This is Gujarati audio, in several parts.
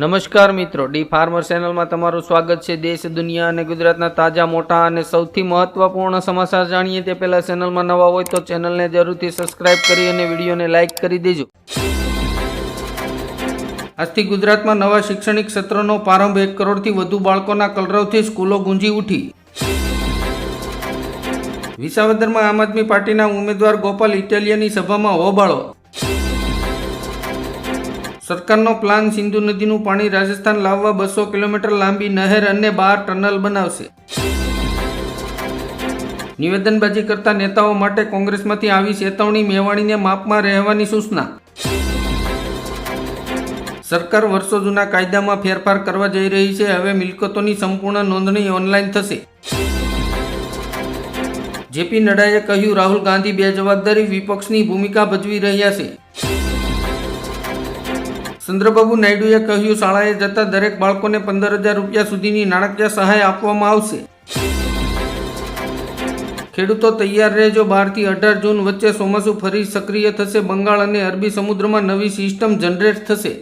નમસ્કાર મિત્રો, ડી ફાર્મર ચેનલમાં તમારું સ્વાગત છે. દેશ, દુનિયા અને ગુજરાતના તાજા, મોટા અને સૌથી મહત્વપૂર્ણ સમાચાર જાણીએ તે પહેલા ચેનલમાં નવા હોય તો ચેનલને જરૂરથી સબસ્ક્રાઇબ કરી અને વિડીયોને લાઇક કરી દેજો. આજથી ગુજરાતમાં નવા શૈક્ષણિક સત્રનો પ્રારંભ એક કરોડથી વધુ બાળકોના કલરવથી સ્કૂલો ગુંજી ઉઠી. વિસાવદરમાં આમ આદમી પાર્ટીના ઉમેદવાર ગોપાલ ઇટાલિયાની સભામાં હોબાળો. સરકારનો પ્લાન સિંધુ નદીનું પાણી રાજસ્થાન લાવવા બસો કિલોમીટર લાંબી નહેર અને બાર ટનલ બનાવશે. નિવેદનબાજી કરતા નેતાઓ માટે કોંગ્રેસમાંથી આવી ચેતવણી મેવાણીને માપમાં રહેવાની સૂચના. સરકાર વર્ષો જૂના કાયદામાં ફેરફાર કરવા જઈ રહી છે, હવે મિલકતોની સંપૂર્ણ નોંધણી ઓનલાઈન થશે. જેપી નડ્ડાએ કહ્યું, રાહુલ ગાંધી બે જવાબદારી વિપક્ષની ભૂમિકા ભજવી રહ્યા છે. ચંદ્રબાબુ નાયડુએ કહ્યું, શાળાએ જતા દરેક બાળકોને પંદર હજાર રૂપિયા સુધીની નાણાકીય સહાય આપવામાં આવશે. ખેડૂતો તૈયાર રહેજો. બારથી અઢાર જૂન વચ્ચે ચોમાસું ફરી સક્રિય થશે. બંગાળ અને અરબી સમુદ્રમાં નવી સિસ્ટમ જનરેટ થશે.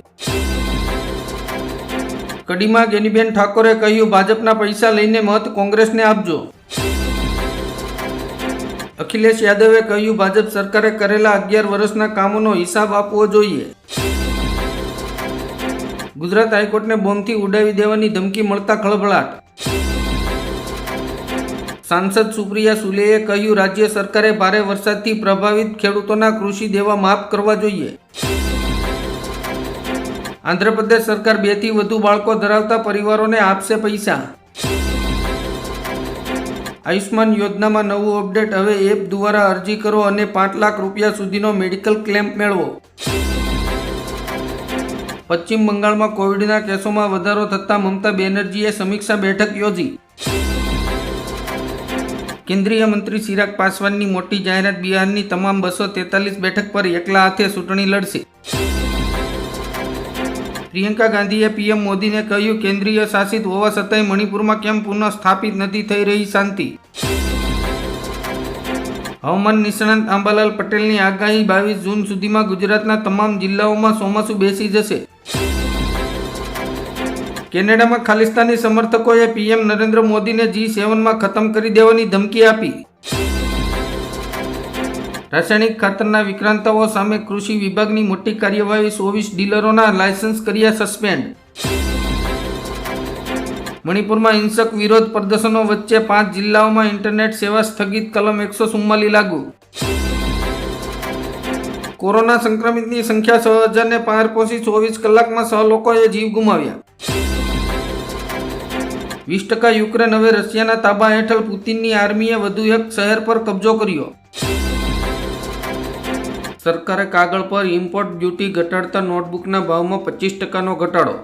કડીમાં ગેનીબેન ઠાકોરે કહ્યું, ભાજપના પૈસા લઈને મત કોંગ્રેસને આપજો. અખિલેશ યાદવે કહ્યું, ભાજપ સરકારે કરેલા અગિયાર વર્ષના કામોનો હિસાબ આપવો જોઈએ. ગુજરાત હાઈકોર્ટને બોમ્બથી ઉડાવી દેવાની ધમકી મળતા ખળભળાટ. સાંસદ સુપ્રિયા સુલેએ કહ્યું, રાજ્ય સરકારે ભારે વરસાદથી પ્રભાવિત ખેડૂતોના કૃષિ દેવા માફ કરવા જોઈએ. આંધ્રપ્રદેશ સરકાર બેથી વધુ બાળકો ધરાવતા પરિવારોને આપશે પૈસા. આયુષ્માન યોજનામાં નવું અપડેટ, હવે એપ દ્વારા અરજી કરો અને પાંચ લાખ રૂપિયા સુધીનો મેડિકલ ક્લેમ મેળવો. પશ્ચિમ બંગાળમાં કોવિડના કેસોમાં વધારો થતાં મમતા બેનર્જીએ સમીક્ષા બેઠક યોજી. કેન્દ્રીય મંત્રી ચિરાગ પાસવાનની મોટી જાહેરાત બિહારની તમામ બસો તેતાલીસ બેઠક પર એકલા હાથે ચૂંટણી લડશે. પ્રિયંકા ગાંધીએ પીએમ મોદીને કહ્યું, કેન્દ્રીય શાસિત હોવા છતાંય મણિપુરમાં કેમ પુનઃ સ્થાપિત નથી થઈ રહી શાંતિ? હવામાન નિષ્ણાંત આંબાલાલ પટેલની આગાહી બાવીસ જૂન સુધીમાં ગુજરાતના તમામ જિલ્લાઓમાં ચોમાસું બેસી જશે. કેનેડામાં ખાલિસ્તાની સમર્થકોએ પીએમ નરેન્દ્ર મોદીને જી સેવનમાં ખતમ કરી દેવાની ધમકી આપી. રાસાયણિક ખાતરના વિક્રાંતાઓ સામે કૃષિ વિભાગની મોટી કાર્યવાહી, ચોવીસ ડીલરોના લાયસન્સ કર્યા સસ્પેન્ડ. મણિપુરમાં હિંસક વિરોધ પ્રદર્શનો વચ્ચે પાંચ જિલ્લાઓમાં ઇન્ટરનેટ સેવા સ્થગિત કલમ એકસો ચુમ્માલી લાગુ. કોરોના સંક્રમિતની સંખ્યા છ હજારને પાર પહોંચી ચોવીસ કલાકમાં છ લોકોએ જીવ ગુમાવ્યા. વીસ ટકા યુક્રેન હવે રશિયાના તાબા હેઠળ પુતિનની આર્મીએ વધુ એક શહેર પર કબજો કર્યો. સરકારે કાગળ પર ઇમ્પોર્ટ ડ્યુટી ઘટાડતા નોટબુકના ભાવમાં પચીસ ટકાનો ઘટાડો.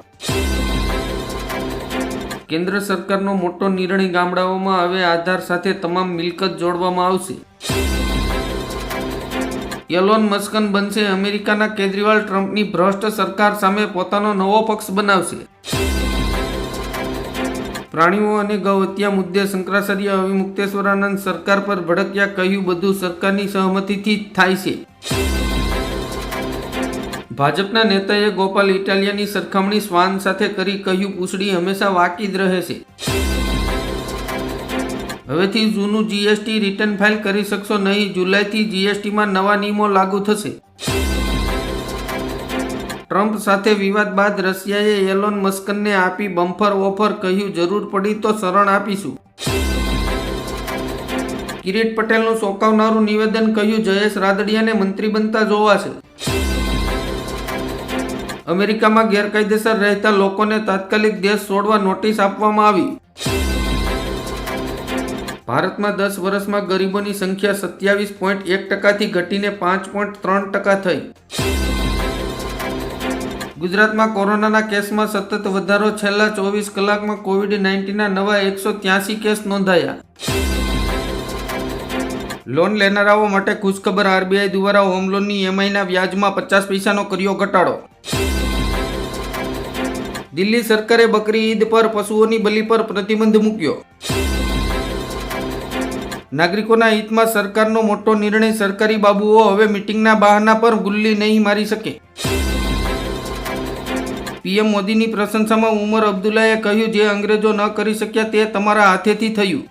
કેન્દ્ર સરકારનો મોટો નિર્ણય ગામડાઓમાં હવે આધાર સાથે તમામ મિલકત જોડવામાં આવશે. એલોન મસ્કન બનશે અમેરિકાના કેજરીવાલ ટ્રમ્પની ભ્રષ્ટ સરકાર સામે પોતાનો નવો પક્ષ બનાવશે. પ્રાણીઓ અને ગૌહત્યા મુદ્દે શંકરાચાર્ય અવિમુક્તેશ્વરાનંદ સરકાર પર ભડક્યા કહ્યું, બધું સરકારની સહમતિથી જ થાય છે. ભાજપના નેતાએ ગોપાલ ઇટાલિયાની સરખામણી શ્વાન સાથે કરી કહ્યું, પૂછડી હંમેશા વાકી જ રહે છે. હવેથી જૂનું જીએસટી રિટર્ન ફાઇલ કરી શકશો નહીં, જુલાઈથી જીએસટીમાં નવા નિયમો લાગુ થશે. ટ્રમ્પ સાથે વિવાદ બાદ રશિયાએ એલોન મસ્કનને આપી બમ્ફર ઓફર કહ્યું, જરૂર પડી તો શરણ આપીશું. કિરીટ પટેલનું ચોંકાવનારું નિવેદન કહ્યું, જયેશ રાદડિયાને મંત્રી બનતા જોવાશે અમેરિકામાં ગેરકાયદેસર રહેતા લોકોને તાત્કાલિક દેશ છોડવા નોટિસ આપવામાં આવી. ભારતમાં દસ વર્ષમાં ગરીબોની સંખ્યા સત્યાવીસ પોઈન્ટ એક ટકાથી ઘટીને પાંચ પોઈન્ટ ત્રણ ટકા થઈ. ગુજરાતમાં કોરોનાના કેસમાં સતત વધારો છેલ્લા ચોવીસ કલાકમાં કોવિડ નાઇન્ટીનના નવા એકસો ત્યાસી કેસ નોંધાયા. લોન લેનારાઓ માટે ખુશખબર આરબીઆઈ દ્વારા હોમ લોનની ઈએમઆઈના વ્યાજમાં પચાસ પૈસાનો કર્યો ઘટાડો. દિલ્હી સરકારે બકરી ઈદ પર પશુઓની બલિ પર પ્રતિબંધ મૂક્યો. નાગરિકોના હિતમાં સરકારનો મોટો નિર્ણય સરકારી બાબુઓ હવે મીટિંગના બહાના પર ગુલ્લી નહીં મારી શકે. પીએમ મોદીની પ્રશંસામાં ઉમર અબ્દુલ્લાએ કહ્યું, જે અંગ્રેજો ન કરી શક્યા તે તમારા હાથેથી થયું.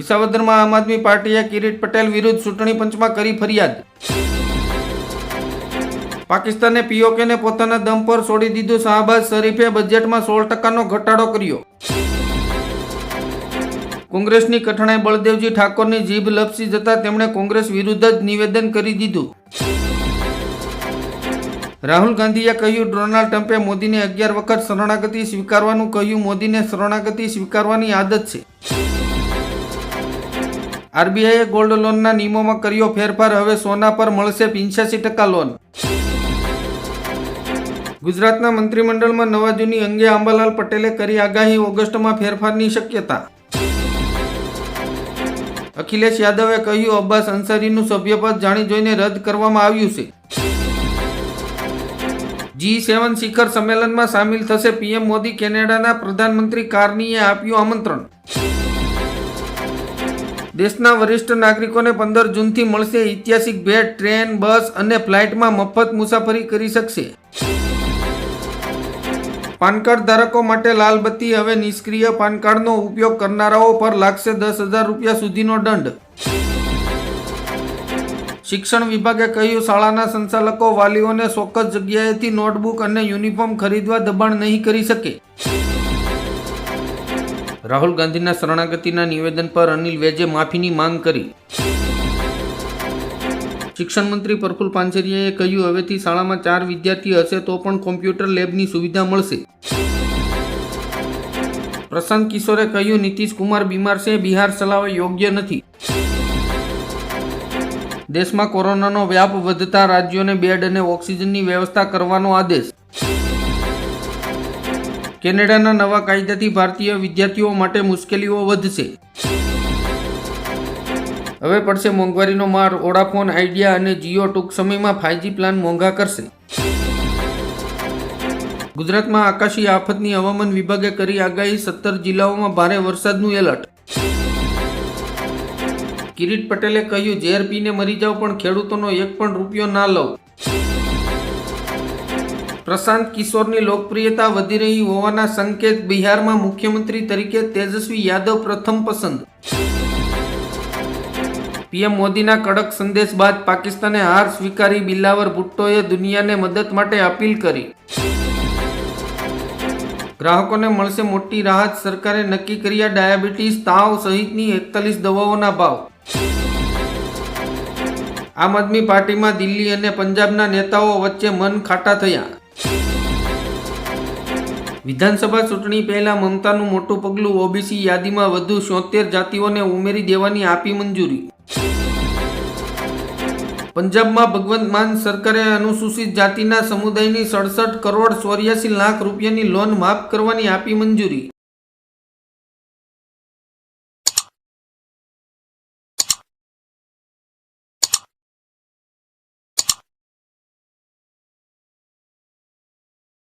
વિસાવદરમાં આમ આદમી પાર્ટીએ કિરીટ પટેલ વિરુદ્ધ ચૂંટણી પંચમાં કરી ફરિયાદ. પાકિસ્તાને પીઓકેને પોતાના દમ પર છોડી દીધું શાહબાઝ શરીફે બજેટમાં સોળ ટકાનો ઘટાડો કર્યો. કોંગ્રેસની કઠણાઈ બળદેવજી ઠાકોરની જીભ લપસી જતા તેમણે કોંગ્રેસ વિરુદ્ધ જ નિવેદન કરી દીધું. રાહુલ ગાંધીએ કહ્યું, ડોનાલ્ડ ટ્રમ્પે મોદીને અગિયાર વખત શરણાગતિ સ્વીકારવાનું કહ્યું. મોદીને શરણાગતિ સ્વીકારવાની આદત છે. આરબીઆઈએ ગોલ્ડ લોનના નિયમોમાં કર્યો ફેરફાર. હવે સોના પર મળશે પિંચ્યાસી ટકા લોન. ગુજરાતના મંત્રીમંડળમાં નવા જૂની અંગે આંબાલાલ પટેલે કરી આગાહી. ઓગસ્ટમાં ફેરફારની શક્યતા. અખિલેશ યાદવે કહ્યું, અબ્બાસ અંસારીનું સભ્યપદ જાણી જોઈને રદ કરવામાં આવ્યું છે. જી સેવન શિખર સંમેલનમાં સામેલ થશે પીએમ મોદી કેનેડાના પ્રધાનમંત્રી કાર્નીએ આપ્યું આમંત્રણ. દેશના વરિષ્ઠ નાગરિકોને પંદર જૂનથી મળશે ઐતિહાસિક ભેટ, ટ્રેન, બસ અને ફ્લાઇટમાં મફત મુસાફરી કરી શકશે. પાન કાર્ડ ધારકો માટે લાલબત્તી હવે નિષ્ક્રિય પાન કાર્ડનો ઉપયોગ કરનારાઓ પર લાગશે દસ હજાર રૂપિયા સુધીનો દંડ. શિક્ષણ વિભાગે કહ્યું, શાળાના સંચાલકો વાલીઓને ચોક્કસ જગ્યાએથી નોટબુક અને યુનિફોર્મ ખરીદવા દબાણ નહીં કરી શકે. રાહુલ ગાંધીના શરણાગતિના નિવેદન પર અનિલ વેજે માફીની માંગ કરી. શિક્ષણ મંત્રી પ્રફુલ પાંચરિયાએ કહ્યું, હવેથી શાળામાં ચાર વિદ્યાર્થી હશે તો પણ કોમ્પ્યુટર લેબની સુવિધા મળશે. પ્રશાંત કિશોરે કહ્યું નીતિશ કુમાર બીમાર છે, બિહાર ચલાવવા યોગ્ય નથી. દેશમાં કોરોનાનો વ્યાપ વધતા રાજ્યોને બેડ અને ઓક્સિજનની વ્યવસ્થા કરવાનો આદેશ. કેનેડાના નવા કાયદાથી ભારતીય વિદ્યાર્થીઓ માટે મુશ્કેલીઓ વધશે. હવે પડશે મોંઘવારીનો માર ઓડાફોન આઈડિયા અને જીઓ ટૂંક સમયમાં ફાઇવજી પ્લાન મોંઘા કરશે. ગુજરાતમાં આકાશી આફતની હવામાન વિભાગે કરી આગાહી, સત્તર જિલ્લાઓમાં ભારે વરસાદનું એલર્ટ. કિરીટ પટેલે કહ્યું, ઝેર પીને મરી જાવ પણ ખેડૂતોનો એક પણ રૂપિયો ના લઉં. પ્રશાંત કિશોરની લોકપ્રિયતા વધી રહી હોવાના સંકેત બિહારમાં મુખ્યમંત્રી તરીકે તેજસ્વી યાદવ પ્રથમ પસંદ. પીએમ મોદીના કડક સંદેશ બાદ પાકિસ્તાને હાર સ્વીકારી બિલાવર ભુટ્ટોએ દુનિયાને મદદ માટે અપીલ કરી. ગ્રાહકોને મળશે મોટી રાહત, સરકારે નક્કી કર્યા ડાયાબિટીસ, તાવ સહિતની એકતાલીસ દવાઓના ભાવ. આમ આદમી પાર્ટીમાં દિલ્હી અને પંજાબના નેતાઓ વચ્ચે મન ખાટા થયા. વિધાનસભા ચૂંટણી પહેલા મમતાનું મોટું પગલું ઓબીસી યાદીમાં વધુ છોતેર જાતિઓને ઉમેરી દેવાની આપી મંજૂરી. પંજાબમાં ભગવંત માન સરકારે અનુસૂચિત જાતિના સમુદાયની સડસઠ કરોડ ચોર્યાસી લાખ રૂપિયાની લોન માફ કરવાની આપી મંજૂરી.